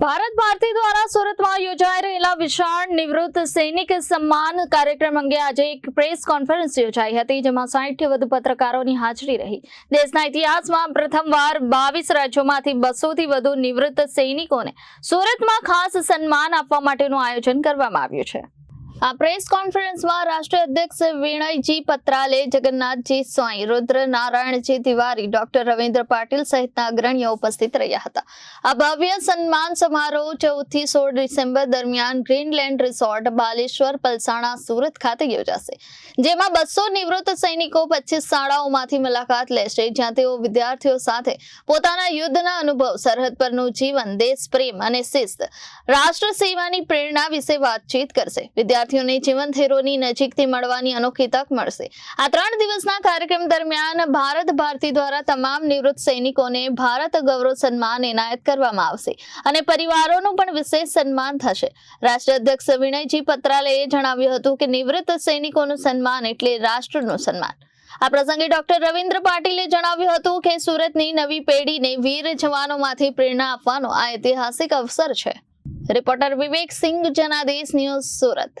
ભારત ભારતી દ્વારા સુરતમાં યોજાઈ રહેલા વિશાળ નિવૃત્ત સૈનિક સન્માન કાર્યક્રમ અંગે આજે એક પ્રેસ કોન્ફરન્સ યોજાઈ હતી, જેમાં સાહીઠથી વધુ પત્રકારોની હાજરી રહી. દેશના ઇતિહાસમાં પ્રથમવાર બાવીસ રાજ્યોમાંથી બસોથી વધુ નિવૃત્ત સૈનિકોને સુરતમાં ખાસ સન્માન આપવા માટેનું આયોજન કરવામાં આવ્યું છે. આ પ્રેસ કોન્ફરન્સમાં રાષ્ટ્રીય અધ્યક્ષ વિનયજી પત્રાલે જગન્નાથજી સ્વાઈ રુદ્ર નારાયણજી તિવારી, ડોક્ટર રવિન્દ્ર પાટીલ સહિતના અગ્રણીઓ ઉપસ્થિત રહ્યા હતા. આ ભવ્ય સન્માન સમારોહ ચૌદથી સોળ ડિસેમ્બર દરમિયાન ગ્રીનલેન્ડ રિસોર્ટ, બાલેશ્વર, પલસાણા, સુરત ખાતે યોજાશે. જેમાં બસો નિવૃત્ત સૈનિકો પચીસ શાળાઓમાંથી મુલાકાત લેશે, જ્યાં તેઓ વિદ્યાર્થીઓ સાથે પોતાના યુદ્ધના અનુભવ, સરહદ પરનું જીવન દેશ પ્રેમ અને શિસ્ત રાષ્ટ્ર સેવાની પ્રેરણા વિશે વાતચીત કરશે. વિદ્યાર્થીઓને જીવન હીરોની નજીકથી મળવાની અનોખી તક મળશે. આ ત્રણ દિવસના કાર્યક્રમ દરમિયાન ભારત ભારતી દ્વારા તમામ નિવૃત્ત સૈનિકોને ભારત ગૌરવ સન્માન એનાયત કરવામાં આવશે અને પરિવારોનું પણ વિશેષ સન્માન થશે. રાષ્ટ્ર અધ્યક્ષ વિનયજી પત્રાલેએ જણાવ્યું હતું કે નિવૃત્ત સૈનિકોનું સન્માન એટલે રાષ્ટ્રનું સન્માન. આ પ્રસંગે ડોક્ટર રવિન્દ્ર પાટીલે જણાવ્યું હતું કે સુરતની નવી પેઢીને વીર જવાનોમાંથી પ્રેરણા આપવાનો આ ઐતિહાસિક અવસર છે. Reporter Vivek Singh, Janadesh news Surat.